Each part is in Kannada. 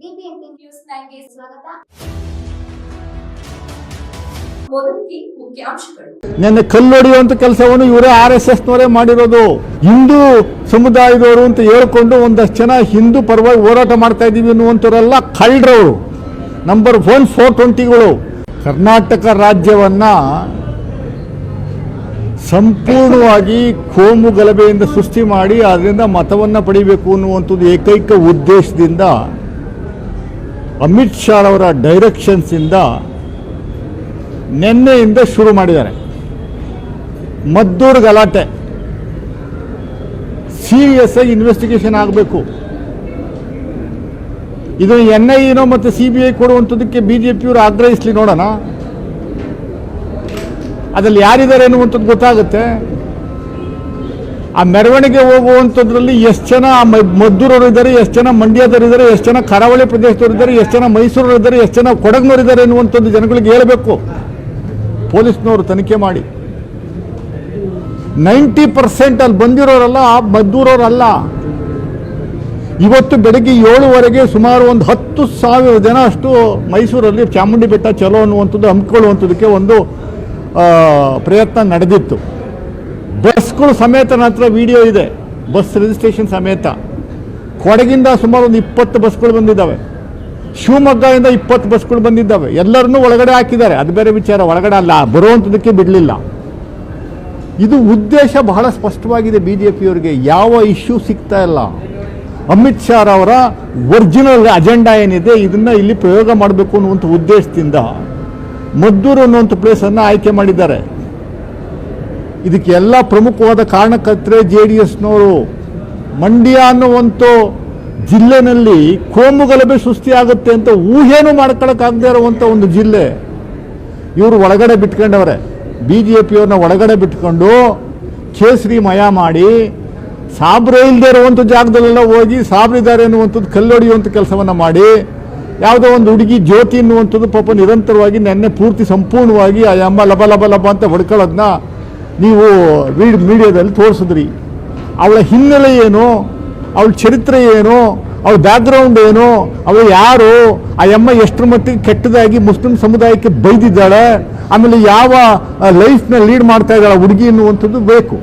ನ್ಯೂಸ್ ಸ್ವಾಗತ. ನಿನ್ನೆ ಕಲ್ಲೊಡೆಯುವಂತ ಕೆಲಸವನ್ನು ಇವರೇ ಆರ್ ಎಸ್ ಎಸ್ನವರೇ ಮಾಡಿರೋದು. ಹಿಂದೂ ಸಮುದಾಯದವರು ಅಂತ ಹೇಳ್ಕೊಂಡು ಒಂದಷ್ಟು ಜನ ಹಿಂದೂ ಪರವಾಗಿ ಹೋರಾಟ ಮಾಡ್ತಾ ಇದ್ದೀವಿ ಅನ್ನುವಂಥವರೆಲ್ಲ ಕಳ್ಳರವರು ನಂಬರ್ ಒನ್ ಫೋರ್ ಟ್ವೆಂಟಿಗಳು ಕರ್ನಾಟಕ ರಾಜ್ಯವನ್ನ ಸಂಪೂರ್ಣವಾಗಿ ಕೋಮು ಗಲಭೆಯಿಂದ ಸೃಷ್ಟಿ ಮಾಡಿ, ಅದರಿಂದ ಮತವನ್ನು ಪಡಿಬೇಕು ಅನ್ನುವಂಥದ್ದು ಏಕೈಕ ಉದ್ದೇಶದಿಂದ ಅಮಿತ್ ಶಾ ಅವರ ಡೈರೆಕ್ಷನ್ಸಿಂದ ನಿನ್ನೆಯಿಂದ ಶುರು ಮಾಡಿದ್ದಾರೆ. ಮದ್ದೂರು ಗಲಾಟೆ. ಸಿ ಎಸ್ ಐ ಇನ್ವೆಸ್ಟಿಗೇಷನ್ ಆಗಬೇಕು. ಇದು ಎನ್ ಐ ಎನೋ ಮತ್ತು ಸಿ ಬಿ ಐ ಕೊಡುವಂಥದ್ದಕ್ಕೆ ಬಿ ಜೆ ಪಿಯವರು ಆಗ್ರಹಿಸ್ಲಿ ನೋಡೋಣ. ಅದ್ರಲ್ಲಿ ಯಾರಿದ್ದಾರೆ ಅನ್ನುವಂಥದ್ದು ಗೊತ್ತಾಗುತ್ತೆ. ಆ ಮೆರವಣಿಗೆ ಹೋಗುವಂಥದ್ರಲ್ಲಿ ಎಷ್ಟು ಜನ ಆ ಮ- ಮದ್ದೂರವರು ಇದ್ದಾರೆ, ಎಷ್ಟು ಜನ ಮಂಡ್ಯದವರು ಇದ್ದಾರೆ, ಎಷ್ಟು ಜನ ಕರಾವಳಿ ಪ್ರದೇಶದವರು ಇದ್ದಾರೆ, ಎಷ್ಟು ಜನ ಮೈಸೂರವರು ಇದ್ದಾರೆ, ಎಷ್ಟು ಜನ ಕೊಡಗ್ನವರು ಇದ್ದಾರೆ ಎನ್ನುವಂಥದ್ದು ಜನಗಳಿಗೆ ಹೇಳಬೇಕು. ಪೊಲೀಸ್ನವರು ತನಿಖೆ ಮಾಡಿ. ನೈಂಟಿ ಪರ್ಸೆಂಟ್ ಅಲ್ಲಿ ಬಂದಿರೋರಲ್ಲ ಮದ್ದೂರವರಲ್ಲ. ಇವತ್ತು ಬೆಳಗ್ಗೆ ಏಳುವರೆಗೆ ಸುಮಾರು ಒಂದು ಹತ್ತು ಸಾವಿರ ಜನ ಅಷ್ಟು ಮೈಸೂರಲ್ಲಿ ಚಾಮುಂಡಿ ಬೆಟ್ಟ ಚಲೋ ಅನ್ನುವಂಥದ್ದು ಹಮ್ಮಿಕೊಳ್ಳುವಂಥದ್ದಕ್ಕೆ ಒಂದು ಪ್ರಯತ್ನ ನಡೆದಿತ್ತು. ಬಸ್ಗಳು ಸಮೇತ ನಂತರ ವಿಡಿಯೋ ಇದೆ. ಬಸ್ ರಿಜಿಸ್ಟ್ರೇಷನ್ ಸಮೇತ. ಕೊಡಗಿಂದ ಸುಮಾರು ಒಂದು ಇಪ್ಪತ್ತು ಬಸ್ಗಳು ಬಂದಿದ್ದಾವೆ. ಶಿವಮೊಗ್ಗದಿಂದ ಇಪ್ಪತ್ತು ಬಸ್ಗಳು ಬಂದಿದ್ದಾವೆ. ಎಲ್ಲರನ್ನೂ ಒಳಗಡೆ ಹಾಕಿದ್ದಾರೆ. ಅದು ಬೇರೆ ವಿಚಾರ. ಒಳಗಡೆ ಅಲ್ಲ. ಬರುವಂಥದಕ್ಕೆ ಬಿಡಲಿಲ್ಲ. ಇದು ಉದ್ದೇಶ ಬಹಳ ಸ್ಪಷ್ಟವಾಗಿದೆ ಬಿ ಜೆ ಪಿಯವರಿಗೆ ಯಾವ ಇಶ್ಯೂ ಸಿಗ್ತಾ ಇಲ್ಲ. ಅಮಿತ್ ಶಾ ಅವರ ಒರಿಜಿನಲ್ ಅಜೆಂಡಾ ಏನಿದೆ, ಇದನ್ನು ಇಲ್ಲಿ ಪ್ರಯೋಗ ಮಾಡಬೇಕು ಅನ್ನುವಂಥ ಉದ್ದೇಶದಿಂದ ಮದ್ದೂರು ಅನ್ನುವಂಥ ಪ್ಲೇಸನ್ನು ಆಯ್ಕೆ ಮಾಡಿದ್ದಾರೆ. ಇದಕ್ಕೆ ಎಲ್ಲ ಪ್ರಮುಖವಾದ ಕಾರಣಕರ್ತರೆ ಜೆ ಡಿ ಎಸ್ನವರು. ಮಂಡ್ಯ ಅನ್ನುವಂಥ ಜಿಲ್ಲೆನಲ್ಲಿ ಕೋಮು ಗಲಭೆ ಸೃಷ್ಟಿಯಾಗುತ್ತೆ ಅಂತ ಊಹೆಯೂ ಮಾಡ್ಕೊಳಕ್ಕಾಗದೇ ಇರುವಂಥ ಒಂದು ಜಿಲ್ಲೆ. ಇವರು ಒಳಗಡೆ ಬಿಟ್ಕೊಂಡವ್ರೆ. ಬಿ ಜೆ ಪಿಯವ್ರನ್ನ ಒಳಗಡೆ ಬಿಟ್ಕೊಂಡು ಕೇಸರಿ ಮಯ ಮಾಡಿ ಸಾಬ್ರೆ ಇಲ್ಲದೆ ಇರುವಂಥ ಜಾಗದಲ್ಲೆಲ್ಲ ಹೋಗಿ ಸಾಬ್ರಿದ್ದಾರೆ ಅನ್ನುವಂಥದ್ದು ಕಲ್ಲೊಡಿಯುವಂಥ ಕೆಲಸವನ್ನು ಮಾಡಿ ಯಾವುದೋ ಒಂದು ಹುಡುಗಿ ಜ್ಯೋತಿ ಅನ್ನುವಂಥದ್ದು ಪಾಪ ನಿರಂತರವಾಗಿ ನೆನ್ನೆ ಪೂರ್ತಿ ಸಂಪೂರ್ಣವಾಗಿ ಆ ಅಮ್ಮ ಲಬ ಲಬ ಲಬ ಅಂತ ಹೊಡ್ಕೊಳ್ಳೋದನ್ನ ನೀವು ವೀಡ್ ಮೀಡಿಯಾದಲ್ಲಿ ತೋರಿಸಿದ್ರಿ. ಅವಳ ಹಿನ್ನೆಲೆ ಏನು? ಅವಳ ಚರಿತ್ರೆ ಏನು? ಅವಳ ಬ್ಯಾಕ್ಗ್ರೌಂಡ್ ಏನು? ಅವಳು ಯಾರು? ಆ ಅಮ್ಮ ಎಷ್ಟರ ಮಟ್ಟಿಗೆ ಕೆಟ್ಟದಾಗಿ ಮುಸ್ಲಿಂ ಸಮುದಾಯಕ್ಕೆ ಬೈದಿದ್ದಾಳೆ? ಆಮೇಲೆ ಯಾವ ಲೈಫ್ನ ಲೀಡ್ ಮಾಡ್ತಾ ಇದ್ದಾಳೆ ಹುಡುಗಿ ಅನ್ನುವಂಥದ್ದು ಬೇಕು.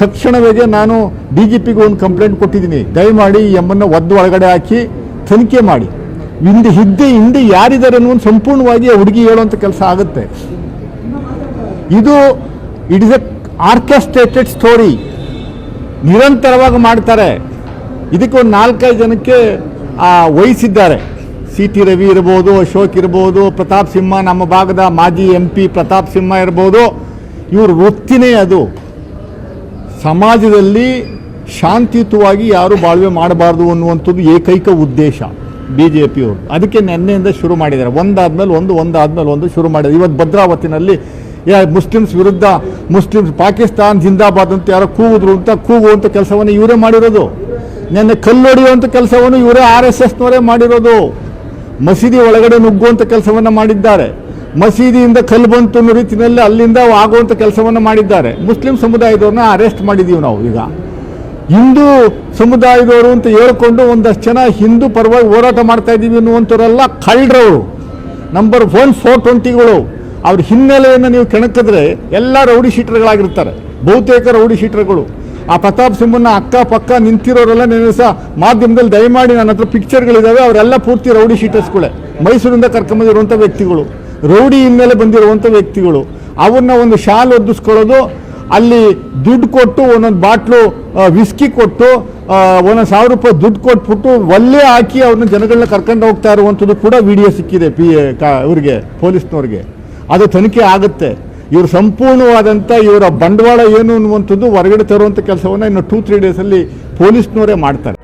ತಕ್ಷಣವೇ ನಾನು ಡಿ ಜಿ ಪಿಗೆ ಒಂದು ಕಂಪ್ಲೇಂಟ್ ಕೊಟ್ಟಿದ್ದೀನಿ. ದಯಮಾಡಿ ಈ ಅಮ್ಮನ್ನ ಒದ್ದು ಒಳಗಡೆ ಹಾಕಿ ತನಿಖೆ ಮಾಡಿ. ಹಿಂದೆ ಹಿಂದೆ ಹಿಂದೆ ಯಾರಿದ್ದಾರೆ ಅನ್ನೋ ಸಂಪೂರ್ಣವಾಗಿ ಆ ಹುಡುಗಿ ಹೇಳುವಂಥ ಕೆಲಸ ಆಗುತ್ತೆ. ಇದು it is a orchestrated story ನಿರಂತರವಾಗಿ ಮಾಡ್ತಾರೆ. ಇದಕ್ಕೆ ಒಂದು ನಾಲ್ಕೈದು ಜನಕ್ಕೆ ವಹಿಸಿದ್ದಾರೆ. ಸಿ ಟಿ ರವಿ ಇರ್ಬೋದು, ಅಶೋಕ್ ಇರ್ಬೋದು, ಪ್ರತಾಪ್ ಸಿಂಹ ನಮ್ಮ ಭಾಗದ ಮಾಜಿ ಎಂ ಪಿ ಪ್ರತಾಪ್ ಸಿಂಹ ಇರ್ಬೋದು. ಇವ್ರ ವೃತ್ತಿನೇ ಅದು. ಸಮಾಜದಲ್ಲಿ ಶಾಂತಿಯುತವಾಗಿ ಯಾರು ಬಾಳ್ವೆ ಮಾಡಬಾರ್ದು ಅನ್ನುವಂಥದ್ದು ಏಕೈಕ ಉದ್ದೇಶ ಬಿ ಜೆ ಪಿಯವರು ಅದಕ್ಕೆ ನಿನ್ನೆಯಿಂದ ಶುರು ಮಾಡಿದ್ದಾರೆ. ಒಂದಾದ್ಮೇಲೆ ಒಂದು ಒಂದಾದ್ಮೇಲೆ ಒಂದು ಶುರು ಮಾಡಿದ್ದಾರೆ. ಇವತ್ತು ಭದ್ರಾವತಿನಲ್ಲಿ ಮುಸ್ಲಿಮ್ಸ್ ವಿರುದ್ಧ, ಮುಸ್ಲಿಮ್ಸ್ ಪಾಕಿಸ್ತಾನ್, ಜಿಂದಾಬಾದ್ ಅಂತ ಯಾರೋ ಕೂಗಿದ್ರು ಅಂತ ಕೂಗುವಂಥ ಕೆಲಸವನ್ನು ಇವರೇ ಮಾಡಿರೋದು. ನಿನ್ನೆ ಕಲ್ಲೊಡೆಯುವಂಥ ಕೆಲಸವನ್ನು ಇವರೇ ಆರ್ ಎಸ್ ಎಸ್ನವರೇ ಮಾಡಿರೋದು. ಮಸೀದಿ ಒಳಗಡೆ ನುಗ್ಗುವಂಥ ಕೆಲಸವನ್ನು ಮಾಡಿದ್ದಾರೆ. ಮಸೀದಿಯಿಂದ ಕಲ್ಲು ಬಂತು ಅನ್ನೋ ರೀತಿಯಲ್ಲಿ ಅಲ್ಲಿಂದ ಆಗುವಂಥ ಕೆಲಸವನ್ನು ಮಾಡಿದ್ದಾರೆ. ಮುಸ್ಲಿಂ ಸಮುದಾಯದವ್ರನ್ನ ಅರೆಸ್ಟ್ ಮಾಡಿದ್ದೀವಿ ನಾವು ಈಗ. ಹಿಂದೂ ಸಮುದಾಯದವರು ಅಂತ ಹೇಳ್ಕೊಂಡು ಒಂದಷ್ಟು ಜನ ಹಿಂದೂ ಪರವಾಗಿ ಹೋರಾಟ ಮಾಡ್ತಾ ಇದ್ದೀವಿ ಅನ್ನುವಂಥವರೆಲ್ಲ ಕಳ್ಳರವರು ನಂಬರ್ ಒನ್ ಫೋರ್ ಟ್ವೆಂಟಿಗಳು ಅವ್ರ ಹಿನ್ನೆಲೆಯನ್ನು ನೀವು ಕೆಣಕಿದ್ರೆ ಎಲ್ಲ ರೌಡಿ ಶೀಟರ್ಗಳಾಗಿರ್ತಾರೆ. ಬಹುತೇಕ ರೌಡಿ ಶೀಟರ್ಗಳು. ಆ ಪ್ರತಾಪ್ ಸಿಂಹನ ಅಕ್ಕಪಕ್ಕ ನಿಂತಿರೋರೆಲ್ಲ ನೆನೆ ಸಹ ಮಾಧ್ಯಮದಲ್ಲಿ ದಯಮಾಡಿ ನನ್ನ ಹತ್ರ ಪಿಕ್ಚರ್ಗಳಿದ್ದಾವೆ ಅವರೆಲ್ಲ ಪೂರ್ತಿ ರೌಡಿ ಶೀಟರ್ಸ್ಗಳೇ. ಮೈಸೂರಿಂದ ಕರ್ಕೊಂಬಂದಿರುವಂಥ ವ್ಯಕ್ತಿಗಳು, ರೌಡಿ ಹಿನ್ನೆಲೆ ಬಂದಿರುವಂಥ ವ್ಯಕ್ತಿಗಳು. ಅವನ್ನ ಒಂದು ಶಾಲ್ ಒದ್ದಿಸ್ಕೊಳ್ಳೋದು, ಅಲ್ಲಿ ದುಡ್ಡು ಕೊಟ್ಟು, ಒಂದೊಂದು ಬಾಟ್ಲು ವಿಸ್ಕಿ ಕೊಟ್ಟು ಒಂದೊಂದು ಸಾವಿರ ರೂಪಾಯಿ ದುಡ್ಡು ಕೊಟ್ಬಿಟ್ಟು ಒಲ್ಲೆ ಹಾಕಿ ಅವ್ರನ್ನ ಜನಗಳನ್ನ ಕರ್ಕೊಂಡು ಹೋಗ್ತಾ ಇರುವಂಥದ್ದು ಕೂಡ ವಿಡಿಯೋ ಸಿಕ್ಕಿದೆ ಪಿ ಇವ್ರಿಗೆ ಪೊಲೀಸ್ನವ್ರಿಗೆ. ಅದು ತನಿಖೆ ಆಗುತ್ತೆ. ಇವರು ಸಂಪೂರ್ಣವಾದಂಥ ಇವರ ಬಂಡವಾಳ ಏನು ಅನ್ನುವಂಥದ್ದು ಹೊರಗಡೆ ತರುವಂಥ ಕೆಲಸವನ್ನು ಇನ್ನು ಟೂ ತ್ರೀ ಡೇಸಲ್ಲಿ ಪೊಲೀಸ್ನವರೇ ಮಾಡ್ತಾರೆ.